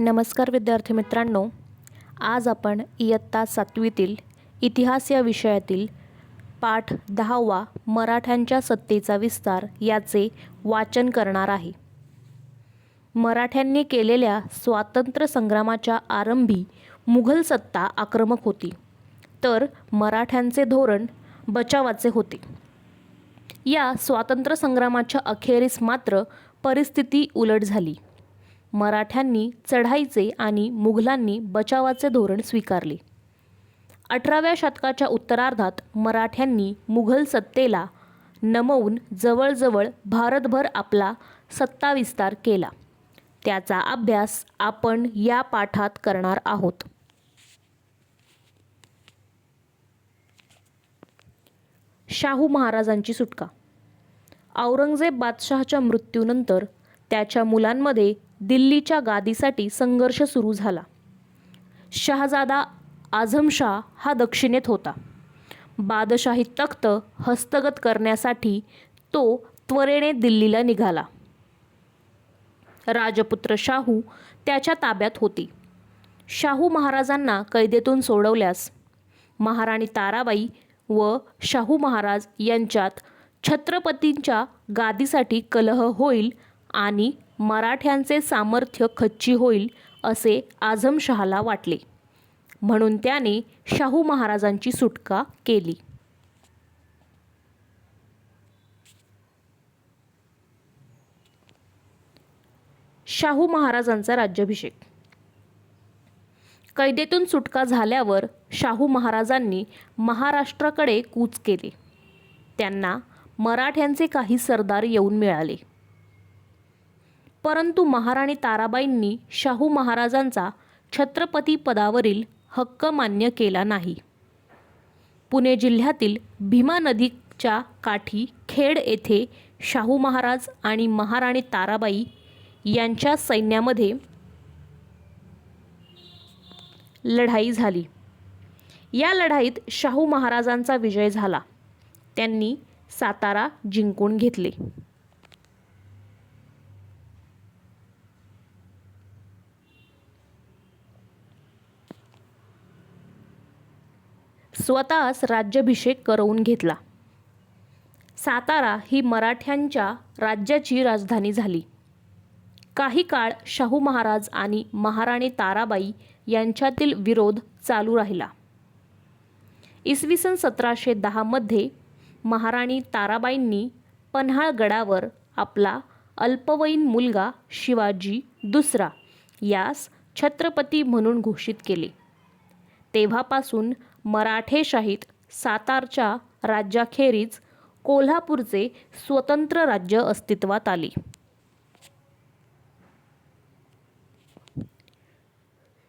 नमस्कार विद्यार्थी मित्रांनो आज आपण इयत्ता सातवीतील इतिहास या विषयातील पाठ दहावा मराठ्यांच्या सत्तेचा विस्तार याचे वाचन करणार आहे. मराठ्यांनी केलेल्या स्वातंत्र्य संग्रामाच्या आरंभी मुघल सत्ता आक्रमक होती तर मराठ्यांचे धोरण बचावाचे होते. या स्वातंत्र्य संग्रामाच्या अखेरीस मात्र परिस्थिती उलट झाली. मराठ्यांनी चढाईचे आणि मुघलांनी बचावाचे धोरण स्वीकारले. अठराव्या शतकाच्या उत्तरार्धात मराठ्यांनी मुघल सत्तेला नमवून जवळजवळ भारतभर आपला सत्ताविस्तार केला. त्याचा अभ्यास आपण या पाठात करणार आहोत. शाहू महाराजांची सुटका. औरंगजेब बादशहाच्या मृत्यूनंतर त्याच्या मुलांमध्ये दिल्लीच्या गादीसाठी संघर्ष सुरू झाला. शहाजादा आझमशाह हा दक्षिणेत होता. बादशाही तख्त हस्तगत करण्यासाठी तो त्वरेने दिल्लीला निघाला. राजपुत्र शाहू त्याच्या ताब्यात होती. शाहू महाराजांना कैदेतून सोडवल्यास महाराणी ताराबाई व शाहू महाराज यांच्यात छत्रपतींच्या गादीसाठी कलह होईल आणि मराठ्यांचे सामर्थ्य खच्ची होईल असे आझमशहाला वाटले. म्हणून त्याने शाहू महाराजांची सुटका केली. शाहू महाराजांचा राज्याभिषेक. कैदेतून सुटका झाल्यावर शाहू महाराजांनी महाराष्ट्राकडे कूच केले. त्यांना मराठ्यांचे काही सरदार येऊन मिळाले. परंतु महाराणी ताराबाईंनी शाहू महाराजांचा छत्रपती पदावरील हक्क मान्य केला नाही. पुणे जिल्ह्यातील भीमा नदीच्या काठी खेड येथे शाहू महाराज आणि महाराणी ताराबाई यांच्या सैन्यामध्ये लढाई झाली. या लढाईत शाहू महाराजांचा विजय झाला. त्यांनी सातारा जिंकून घेतले. स्वतःच राज्याभिषेक करवून घेतला. सातारा ही मराठ्यांच्या राज्याची राजधानी झाली. काही काळ शाहू महाराज आणि महाराणी ताराबाई यांच्यातील विरोध चालू राहिला. इसवी सन सतराशे दहामध्ये महाराणी ताराबाईंनी पन्हाळगडावर आपला अल्पवयीन मुलगा शिवाजी दुसरा यास छत्रपती म्हणून घोषित केले. तेव्हापासून मराठेशाहीत सातारच्या राज्याखेरीज कोल्हापूरचे स्वतंत्र राज्य अस्तित्वात आले.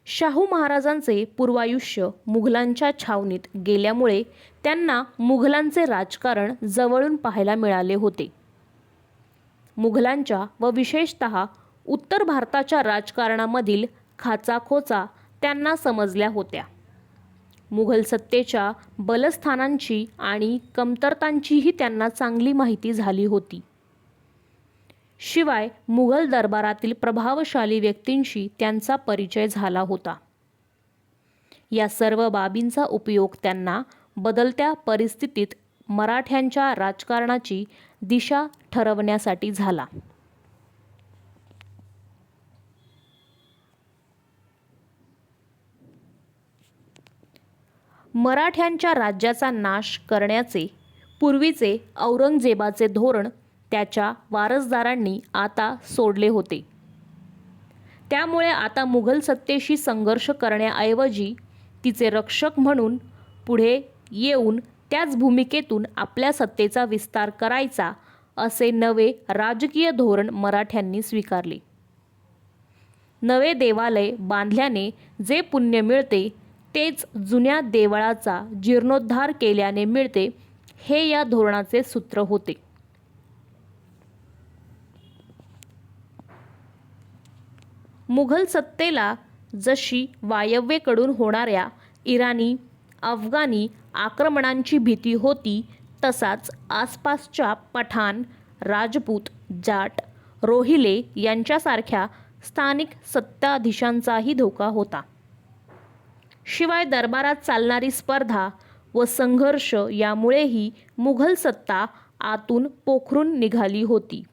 शाहू महाराजांचे पूर्वायुष्य मुघलांच्या छावणीत गेल्यामुळे त्यांना मुघलांचे राजकारण जवळून पाहायला मिळाले होते. मुघलांच्या व विशेषत उत्तर भारताच्या राजकारणामधील खाचाखोचा त्यांना समजल्या होत्या. मुघल सत्तेच्या बलस्थानांची आणि कमतरतांचीही त्यांना चांगली माहिती झाली होती. शिवाय मुघल दरबारातील प्रभावशाली व्यक्तींशी त्यांचा परिचय झाला होता. या सर्व बाबींचा उपयोग त्यांना बदलत्या परिस्थितीत मराठ्यांच्या राजकारणाची दिशा ठरवण्यासाठी झाला. मराठ्यांच्या राज्याचा नाश करण्याचे पूर्वीचे औरंगजेबाचे धोरण त्याच्या वारसदारांनी आता सोडले होते. त्यामुळे आता मुघल सत्तेशी संघर्ष करण्याऐवजी तिचे रक्षक म्हणून पुढे येऊन त्याच भूमिकेतून आपल्या सत्तेचा विस्तार करायचा असे नवे राजकीय धोरण मराठ्यांनी स्वीकारले. नवे देवालय बांधल्याने जे पुण्य मिळते तेच जुन्या देवळाचा जीर्णोद्धार केल्याने मिळते हे या धोरणाचे सूत्र होते. मुघल सत्तेला जशी वायव्येकडून होणाऱ्या इराणी अफगाणी आक्रमणांची भीती होती तसाच आसपासच्या पठाण राजपूत जाट रोहिले यांच्यासारख्या स्थानिक सत्ताधीशांचाही धोका होता. शिवाय दरबारात चालणारी स्पर्धा व संघर्ष यामुळेही मुघल सत्ता आतून पोखरून निघाली होती.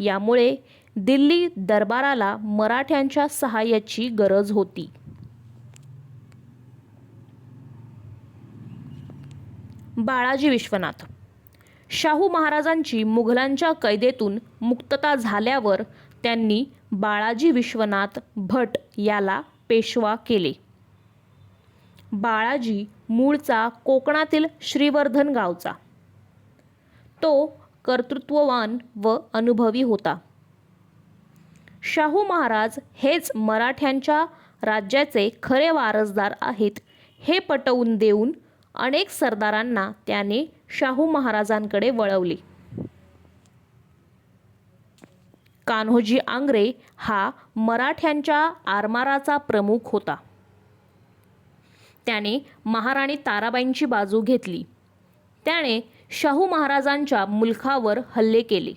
यामुळे दिल्ली दरबाराला मराठ्यांच्या सहाय्याची गरज होती. बाळाजी विश्वनाथ. शाहू महाराजांची मुघलांच्या कैदेतून मुक्तता झाल्यावर त्यांनी बाळाजी विश्वनाथ भट याला पेशवा केले. बाळाजी मूळचा कोकणातील श्रीवर्धन गावचा. तो कर्तृत्ववान व अनुभवी होता. शाहू महाराज हेच मराठ्यांच्या राज्याचे खरे वारसदार आहेत हे पटवून देऊन अनेक सरदारांना त्याने शाहू महाराजांकडे वळवले. कान्होजी आंग्रे हा मराठ्यांच्या आरमाराचा प्रमुख होता. त्याने महाराणी ताराबाईंची बाजू घेतली. त्याने शाहू महाराजांच्या मुलखावर हल्ले केले.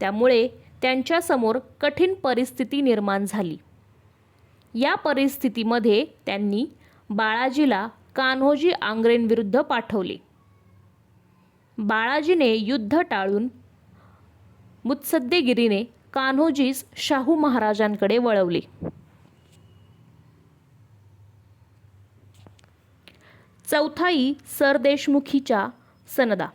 त्यामुळे त्यांच्यासमोर कठीण परिस्थिती निर्माण झाली. या परिस्थितीमध्ये त्यांनी बाळाजीला कान्होजी आंग्रेंविरुद्ध पाठवले. बाळाजीने युद्ध टाळून मुत्सद्देगिरीने कान्होजीस शाहू महाराजांकडे वळवले. चौथाई सरदेशमुखीच्या सनदा.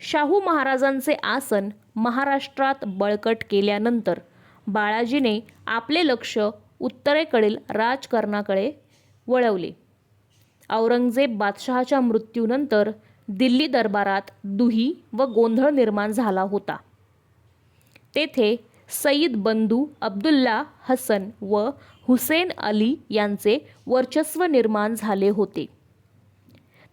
शाहू महाराजांचे आसन महाराष्ट्रात बळकट केल्यानंतर बाळाजीने आपले लक्ष उत्तरेकडील राजकारणाकडे वळवले. औरंगजेब बादशहाच्या मृत्यूनंतर दिल्ली दरबारात दुही व गोंधळ निर्माण झाला होता. तेथे सईद बंधू अब्दुल्ला हसन व हुसेन अली यांचे वर्चस्व निर्माण झाले होते.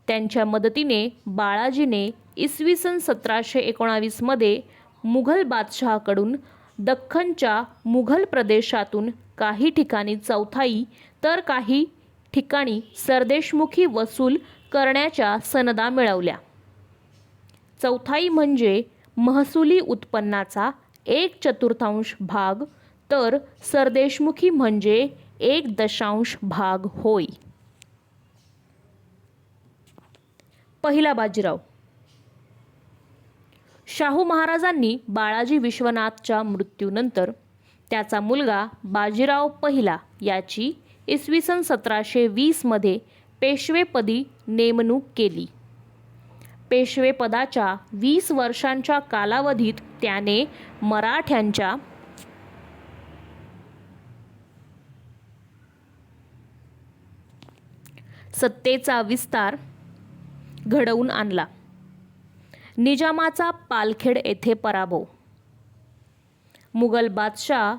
त्यांच्या मदतीने बाळाजीने इसवी सन सतराशे एकोणावीसमध्ये मुघल बादशहाकडून दख्खनच्या मुघल प्रदेशातून काही ठिकाणी चौथाई तर काही ठिकाणी सरदेशमुखी वसूल करण्याच्या सनदा मिळवल्या. चौथाई म्हणजे महसुली उत्पन्नाचा एक चतुर्थांश भाग तर सरदेशमुखी म्हणजे एक दशांश भाग होय. पहिला बाजीराव. शाहू महाराजांनी बाळाजी विश्वनाथच्या मृत्यूनंतर त्याचा मुलगा बाजीराव पहिला याची इसवी सन सतराशे वीसमध्ये पेशवेपदी नेमणूक केली. पेशवेपदाच्या वीस वर्षांच्या कालावधीत त्याने मराठ्यांच्या सत्तेचा विस्तार घडवून आणला. निजामाचा पालखेड येथे पराभव. मुघल बादशाह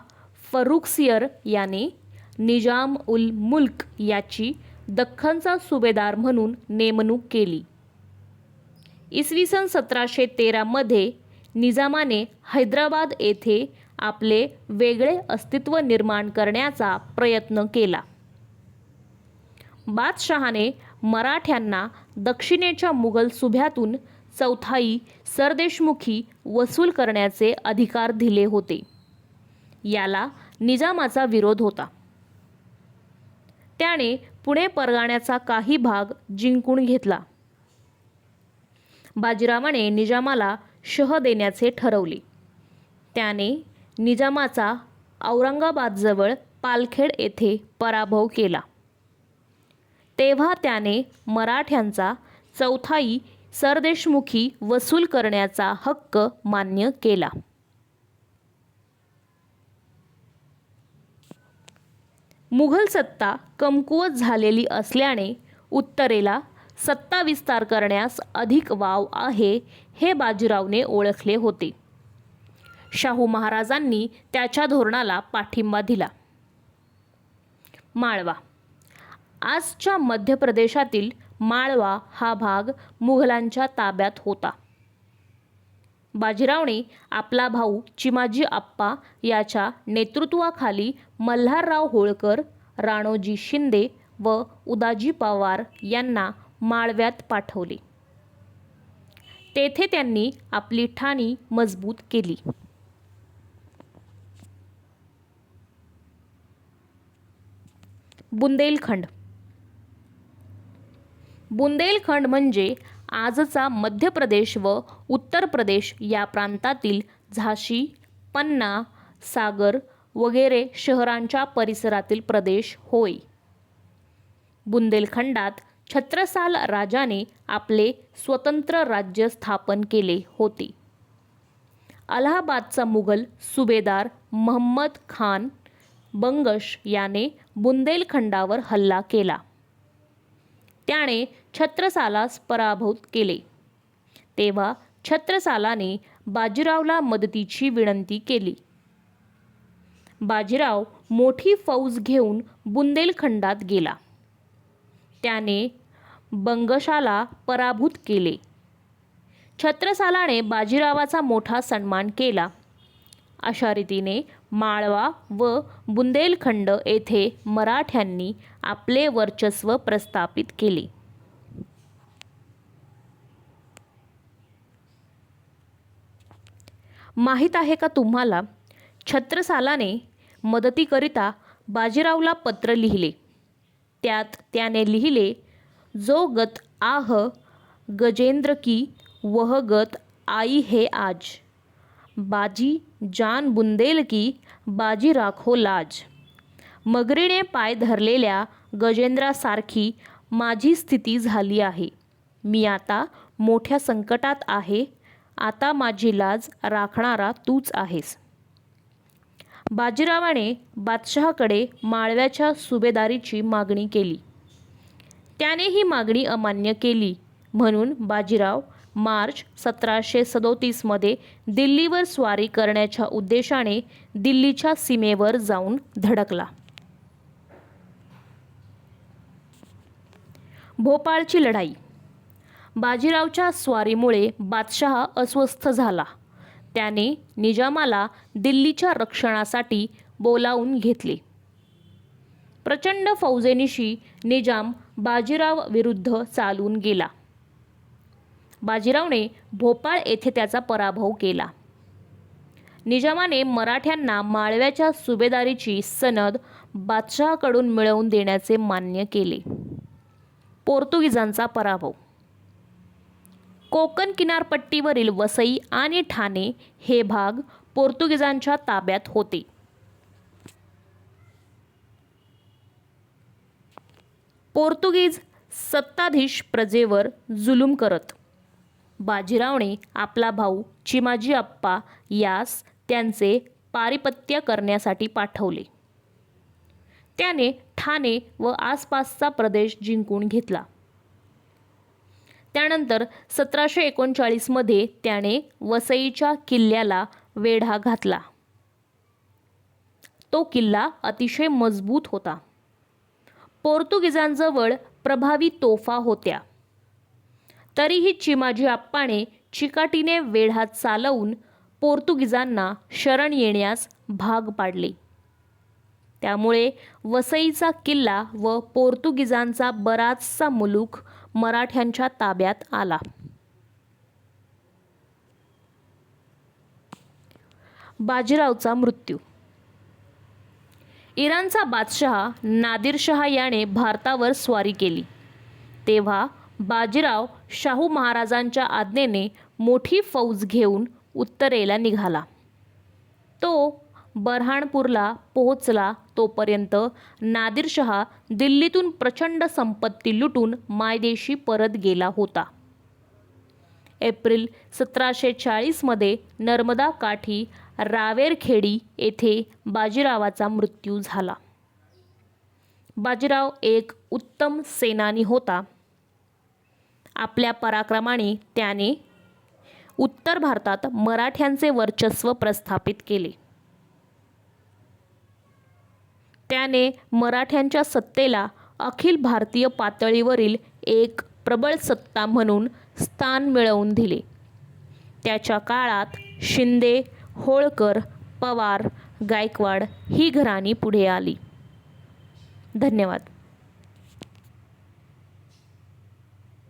फरुखसियर याने निजाम उल मुल्क याची दख्खनचा सुभेदार म्हणून नेमणूक केली. इसवी सन सतराशे तेरामध्ये निजामाने हैदराबाद येथे आपले वेगळे अस्तित्व निर्माण करण्याचा प्रयत्न केला. बादशहाने मराठ्यांना दक्षिणेच्या मुघल सुभ्यातून चौथाई सरदेशमुखी वसूल करण्याचे अधिकार दिले होते. याला निजामाचा विरोध होता. त्याने पुणे परगाण्याचा काही भाग जिंकून घेतला. बाजीरावाने निजामाला शह देण्याचे ठरवले. त्याने निजामाचा औरंगाबादजवळ पालखेड येथे पराभव केला. तेव्हा त्याने मराठ्यांचा चौथाई सरदेशमुखी वसूल करण्याचा हक्क मान्य केला. मुघल सत्ता कमकुवत झालेली असल्याने उत्तरेला सत्ता विस्तार करण्यास अधिक वाव आहे हे बाजीरावने ओळखले होते. शाहू महाराजांनी त्याच्या धोरणाला पाठिंबा दिला. माळवा आजच्या मध्य प्रदेशातील माळवा हा भाग मुघलांच्या ताब्यात होता. बाजीरावने आपला भाऊ चिमाजी आप्पा याच्या नेतृत्वाखाली मल्हारराव होळकर राणोजी शिंदे व उदाजी पवार यांना माळव्यात पाठवले. तेथे त्यांनी आपली ठाणी मजबूत केली. बुंदेलखंड बुंदेलखंड म्हणजे आजचा मध्य प्रदेश व उत्तर प्रदेश या प्रांतातील झाशी पन्ना सागर वगैरे शहरांच्या परिसरातील प्रदेश होय. बुंदेलखंडात छत्रसाल राजाने आपले स्वतंत्र राज्य स्थापन केले होते. अलाहाबादचा मुघल सुभेदार महम्मद खान बंगश याने बुंदेलखंडावर हल्ला केला. त्याने छत्रसालास पराभूत केले. तेव्हा छत्रसालाने बाजीरावला मदतीची विनंती केली. बाजीराव मोठी फौज घेऊन बुंदेलखंडात गेला. त्याने बंगशाला पराभूत केले. छत्रसालाने बाजीरावाचा मोठा सन्मान केला. अशा रीतीने माळवा व बुंदेलखंड येथे मराठ्यांनी आपले वर्चस्व प्रस्थापित केले. माहीत आहे का तुम्हाला? छत्रसालाने मदतीकरिता बाजीरावला पत्र लिहिले. त्यात त्याने लिहिले जो गत आह गजेंद्र की वह गत आई है आज. बाजी जान बुंदेल की बाजी राखो लाज. मगरीने पाय धरलेल्या गजेंद्रासारखी माझी स्थिती झाली आहे. मी आता मोठ्या संकटात आहे आता माझी लाज राखणारा तूच आहेस. बाजीरावाने बादशहाकडे माळव्याच्या सुभेदारीची मागणी केली. त्याने ही मागणी अमान्य केली म्हणून बाजीराव मार्च सतराशे सदोतीसमध्ये दिल्लीवर स्वारी करण्याच्या उद्देशाने दिल्लीच्या सीमेवर जाऊन धडकला. भोपाळची लढाई बाजीरावच्या स्वारीमुळे बादशहा अस्वस्थ झाला. त्याने निजामाला दिल्लीच्या रक्षणासाठी बोलावून घेतले. प्रचंड फौजेनिशी निजाम बाजीराव विरुद्ध चालून गेला. बाजीरावने भोपाळ येथे त्याचा पराभव केला. निजामाने मराठ्यांना माळव्याच्या सुभेदारीची सनद बादशहाकडून मिळवून देण्याचे मान्य केले. पोर्तुगीजांचा पराभव कोकण किनारपट्टीवरील वसई आणि ठाणे हे भाग पोर्तुगीजांच्या ताब्यात होते. पोर्तुगीज सत्ताधीश प्रजेवर जुलूम करत. बाजीरावने आपला भाऊ चिमाजी अप्पा यास त्यांचे पारिपत्य करण्यासाठी पाठवले. त्याने ठाणे व आसपासचा प्रदेश जिंकून घेतला. त्यानंतर सतराशे एकोणचाळीसमध्ये त्याने वसईच्या किल्ल्याला वेढा घातला. तो किल्ला अतिशय मजबूत होता. पोर्तुगीजांजवळ प्रभावी तोफा होत्या. तरीही चिमाजी आप्पाने चिकाटीने वेढा चालवून पोर्तुगीजांना शरण येण्यास भाग पाडले. त्यामुळे वसईचा किल्ला व पोर्तुगीजांचा बराचसा मुलूक मराठ्यांच्या ताब्यात आला. बाजीरावचा मृत्यू. इराणचा बादशहा नादिरशहा याने भारतावर स्वारी केली. तेव्हा बाजीराव शाहू महाराजांच्या आज्ञेने मोठी फौज घेऊन उत्तरेला निघाला. तो बऱ्हाणपूरला पोहोचला तोपर्यंत नादिरशहा दिल्लीतून प्रचंड संपत्ती लुटून मायदेशी परत गेला होता. एप्रिल सतराशे चाळीसमध्ये नर्मदा काठी रावेरखेडी येथे बाजीरावाचा मृत्यू झाला. बाजीराव एक उत्तम सेनानी होता. आपल्या पराक्रमाने त्याने उत्तर भारतात मराठ्यांचे वर्चस्व प्रस्थापित केले. त्याने मराठ्यांच्या सत्तेला अखिल भारतीय पातळीवरील एक प्रबळ सत्ता म्हणून स्थान मिळवून दिले. त्याच्या काळात शिंदे होळकर पवार गायकवाड ही घराणी पुढे आली. धन्यवाद.